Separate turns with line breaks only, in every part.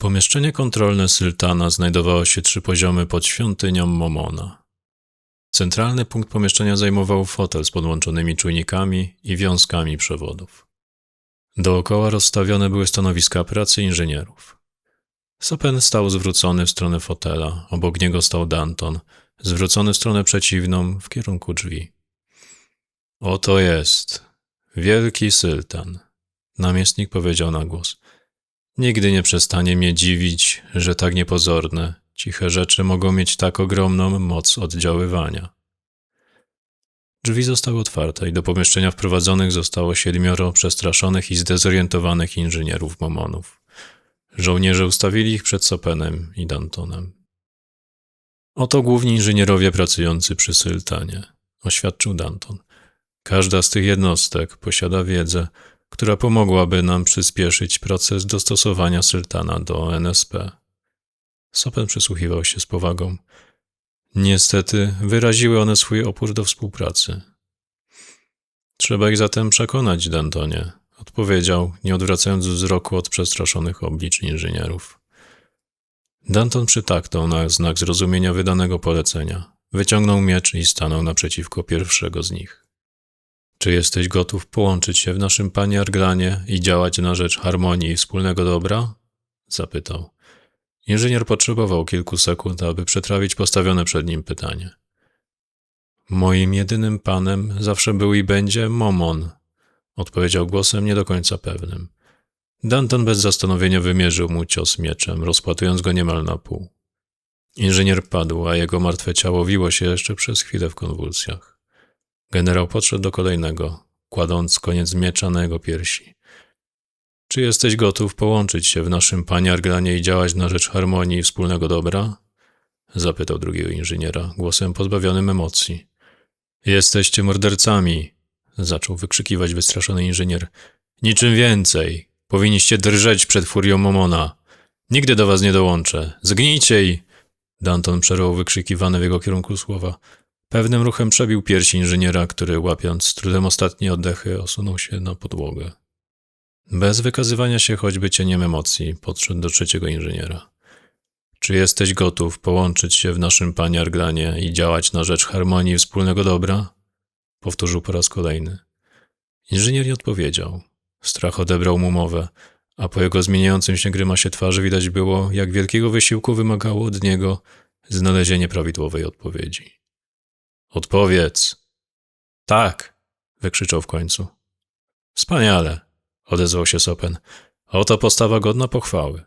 Pomieszczenie kontrolne Syltana znajdowało się trzy poziomy pod świątynią Momona. Centralny punkt pomieszczenia zajmował fotel z podłączonymi czujnikami i wiązkami przewodów. Dookoła rozstawione były stanowiska pracy inżynierów. Sopen stał zwrócony w stronę fotela, obok niego stał Danton, zwrócony w stronę przeciwną, w kierunku drzwi. Oto jest wielki Syltan, namiestnik powiedział na głos. Nigdy nie przestanie mnie dziwić, że tak niepozorne, ciche rzeczy mogą mieć tak ogromną moc oddziaływania. Drzwi zostały otwarte i do pomieszczenia wprowadzonych zostało siedmioro przestraszonych i zdezorientowanych inżynierów Momonów. Żołnierze ustawili ich przed Sopenem i Dantonem. Oto główni inżynierowie pracujący przy Syltanie, oświadczył Danton. Każda z tych jednostek posiada wiedzę, która pomogłaby nam przyspieszyć proces dostosowania Syltana do NSP. Sopen przysłuchiwał się z powagą. Niestety wyraziły one swój opór do współpracy. Trzeba ich zatem przekonać, Dantonie, odpowiedział, nie odwracając wzroku od przestraszonych oblicz inżynierów. Danton przytaknął na znak zrozumienia wydanego polecenia. Wyciągnął miecz i stanął naprzeciwko pierwszego z nich. Czy jesteś gotów połączyć się w naszym panie Arglanie i działać na rzecz harmonii i wspólnego dobra? zapytał. Inżynier potrzebował kilku sekund, aby przetrawić postawione przed nim pytanie. Moim jedynym panem zawsze był i będzie Momon, odpowiedział głosem nie do końca pewnym. Danton bez zastanowienia wymierzył mu cios mieczem, rozpłatując go niemal na pół. Inżynier padł, a jego martwe ciało wiło się jeszcze przez chwilę w konwulsjach. Generał podszedł do kolejnego, kładąc koniec miecza na jego piersi. Czy jesteś gotów połączyć się w naszym panie Arglanie i działać na rzecz harmonii i wspólnego dobra? Zapytał drugiego inżyniera, głosem pozbawionym emocji. Jesteście mordercami, zaczął wykrzykiwać wystraszony inżynier. Niczym więcej. Powinniście drżeć przed furią Momona. Nigdy do was nie dołączę. Zgnijcie i... Danton przerwał wykrzykiwane w jego kierunku słowa. Pewnym ruchem przebił piersi inżyniera, który łapiąc z trudem ostatnie oddechy, osunął się na podłogę. Bez wykazywania się choćby cieniem emocji, podszedł do trzeciego inżyniera. Czy jesteś gotów połączyć się w naszym panie Arglanie i działać na rzecz harmonii i wspólnego dobra? Powtórzył po raz kolejny. Inżynier nie odpowiedział. Strach odebrał mu mowę, a po jego zmieniającym się grymasie twarzy widać było, jak wielkiego wysiłku wymagało od niego znalezienie prawidłowej odpowiedzi. Odpowiedz. Tak, wykrzyczał w końcu. Wspaniale, odezwał się Sopen. Oto postawa godna pochwały.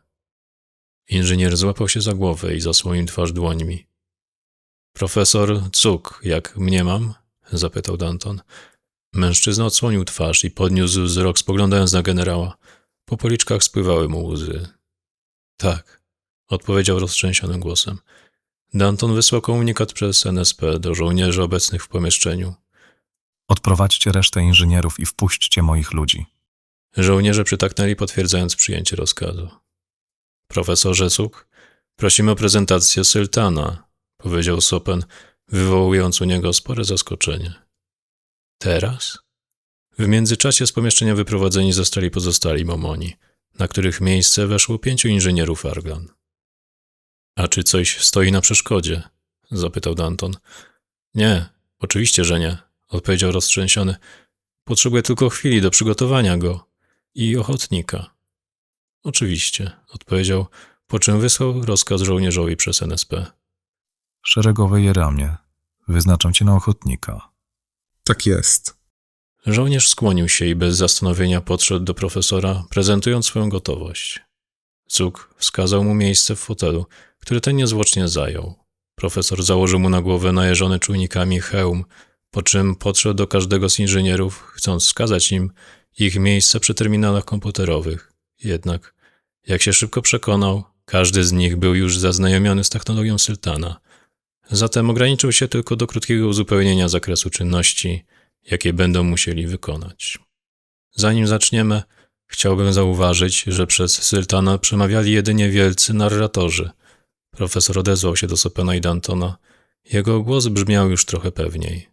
Inżynier złapał się za głowę i zasłonił twarz dłońmi. Profesor Cuk, jak mniemam? zapytał Danton. Mężczyzna odsłonił twarz i podniósł wzrok, spoglądając na generała. Po policzkach spływały mu łzy. Tak, odpowiedział roztrzęsionym głosem. Danton wysłał komunikat przez NSP do żołnierzy obecnych w pomieszczeniu.
Odprowadźcie resztę inżynierów i wpuśćcie moich ludzi.
Żołnierze przytaknęli, potwierdzając przyjęcie rozkazu. Profesorze Cuk, prosimy o prezentację Syltana, powiedział Sopen, wywołując u niego spore zaskoczenie. Teraz? W międzyczasie z pomieszczenia wyprowadzeni zostali pozostali momoni, na których miejsce weszło pięciu inżynierów Arglan. A czy coś stoi na przeszkodzie? zapytał Danton. Nie, oczywiście, że nie, odpowiedział roztrzęsiony. Potrzebuję tylko chwili do przygotowania go i ochotnika. Oczywiście, odpowiedział, po czym wysłał rozkaz żołnierzowi przez NSP.
Szeregowy Jeramie, wyznaczam cię na ochotnika.
Tak jest.
Żołnierz skłonił się i bez zastanowienia podszedł do profesora, prezentując swoją gotowość. Cuk wskazał mu miejsce w fotelu, który ten niezwłocznie zajął. Profesor założył mu na głowę najeżony czujnikami hełm, po czym podszedł do każdego z inżynierów, chcąc wskazać im ich miejsce przy terminalach komputerowych. Jednak, jak się szybko przekonał, każdy z nich był już zaznajomiony z technologią Syltana. Zatem ograniczył się tylko do krótkiego uzupełnienia zakresu czynności, jakie będą musieli wykonać. Zanim zaczniemy, chciałbym zauważyć, że przez Syltana przemawiali jedynie wielcy narratorzy. Profesor odezwał się do Sopena i Dantona. Jego głos brzmiał już trochę pewniej.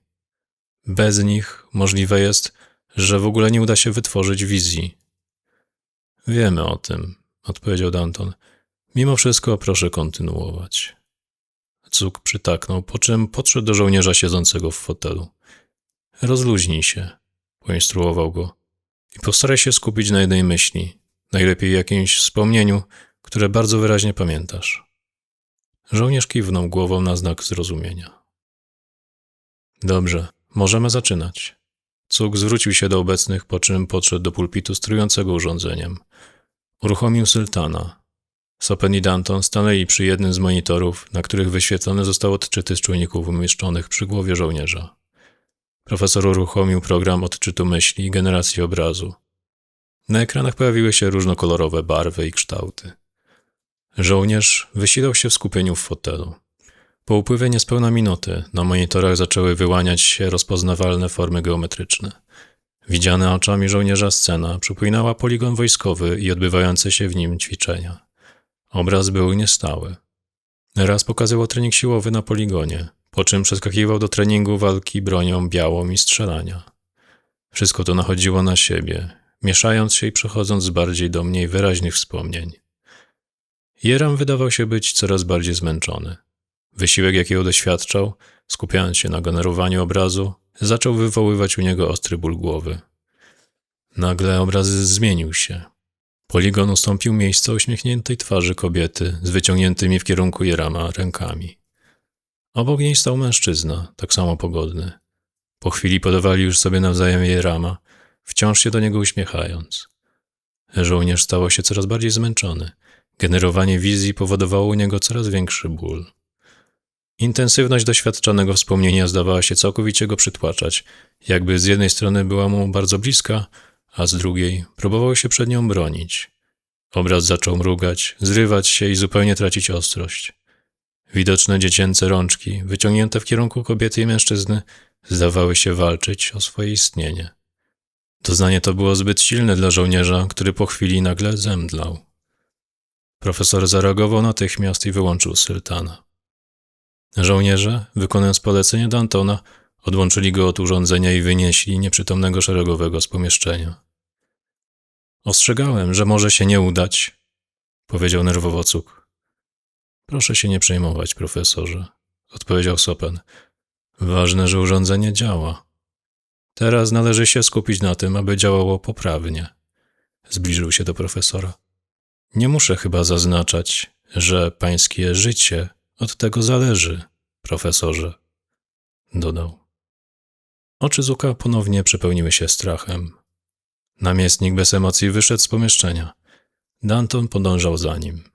Bez nich możliwe jest, że w ogóle nie uda się wytworzyć wizji. Wiemy o tym, odpowiedział Danton. Mimo wszystko proszę kontynuować. Cuk przytaknął, po czym podszedł do żołnierza siedzącego w fotelu. Rozluźnij się, poinstruował go. I postaraj się skupić na jednej myśli, najlepiej jakimś wspomnieniu, które bardzo wyraźnie pamiętasz. Żołnierz kiwnął głową na znak zrozumienia. Dobrze, możemy zaczynać. Cuk zwrócił się do obecnych, po czym podszedł do pulpitu sterującego urządzeniem. Uruchomił Syltana. Sopen i Danton stanęli przy jednym z monitorów, na których wyświetlone zostały odczyty z czujników umieszczonych przy głowie żołnierza. Profesor uruchomił program odczytu myśli i generacji obrazu. Na ekranach pojawiły się różnokolorowe barwy i kształty. Żołnierz wysilał się w skupieniu w fotelu. Po upływie niespełna minuty na monitorach zaczęły wyłaniać się rozpoznawalne formy geometryczne. Widziana oczami żołnierza scena przypominała poligon wojskowy i odbywające się w nim ćwiczenia. Obraz był niestały. Raz pokazywał trening siłowy na poligonie, po czym przeskakiwał do treningu walki bronią białą i strzelania. Wszystko to nachodziło na siebie, mieszając się i przechodząc z bardziej do mniej wyraźnych wspomnień. Jeram wydawał się być coraz bardziej zmęczony. Wysiłek, jakiego doświadczał, skupiając się na generowaniu obrazu, zaczął wywoływać u niego ostry ból głowy. Nagle obraz zmienił się. Poligon ustąpił miejsca uśmiechniętej twarzy kobiety z wyciągniętymi w kierunku Jerama rękami. Obok niej stał mężczyzna, tak samo pogodny. Po chwili podawali już sobie nawzajem Jerama, wciąż się do niego uśmiechając. Żołnierz stawał się coraz bardziej zmęczony. Generowanie wizji powodowało u niego coraz większy ból. Intensywność doświadczanego wspomnienia zdawała się całkowicie go przytłaczać, jakby z jednej strony była mu bardzo bliska, a z drugiej próbował się przed nią bronić. Obraz zaczął mrugać, zrywać się i zupełnie tracić ostrość. Widoczne dziecięce rączki, wyciągnięte w kierunku kobiety i mężczyzny, zdawały się walczyć o swoje istnienie. Doznanie to było zbyt silne dla żołnierza, który po chwili nagle zemdlał. Profesor zareagował natychmiast i wyłączył Syltana. Żołnierze, wykonując polecenie Dantona, odłączyli go od urządzenia i wynieśli nieprzytomnego szeregowego z pomieszczenia. Ostrzegałem, że może się nie udać, powiedział nerwowo Cuk. Proszę się nie przejmować, profesorze, odpowiedział Sopen. Ważne, że urządzenie działa. Teraz należy się skupić na tym, aby działało poprawnie. Zbliżył się do profesora. Nie muszę chyba zaznaczać, że pańskie życie od tego zależy, profesorze, dodał. Oczy Zuka ponownie przepełniły się strachem. Namiestnik bez emocji wyszedł z pomieszczenia. Danton podążał za nim.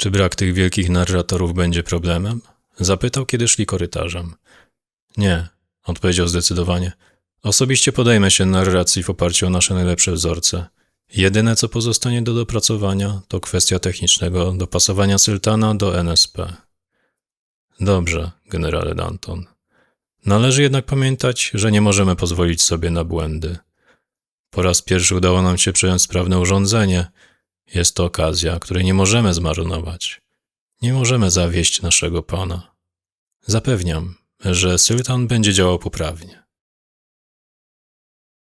Czy brak tych wielkich narratorów będzie problemem? Zapytał, kiedy szli korytarzem. Nie, odpowiedział zdecydowanie. Osobiście podejmę się narracji w oparciu o nasze najlepsze wzorce. Jedyne, co pozostanie do dopracowania, to kwestia technicznego dopasowania Syltana do NSP. Dobrze, generale Danton. Należy jednak pamiętać, że nie możemy pozwolić sobie na błędy. Po raz pierwszy udało nam się przejąć sprawne urządzenie. Jest to okazja, której nie możemy zmarnować. Nie możemy zawieść naszego pana. Zapewniam, że Syltan będzie działał poprawnie.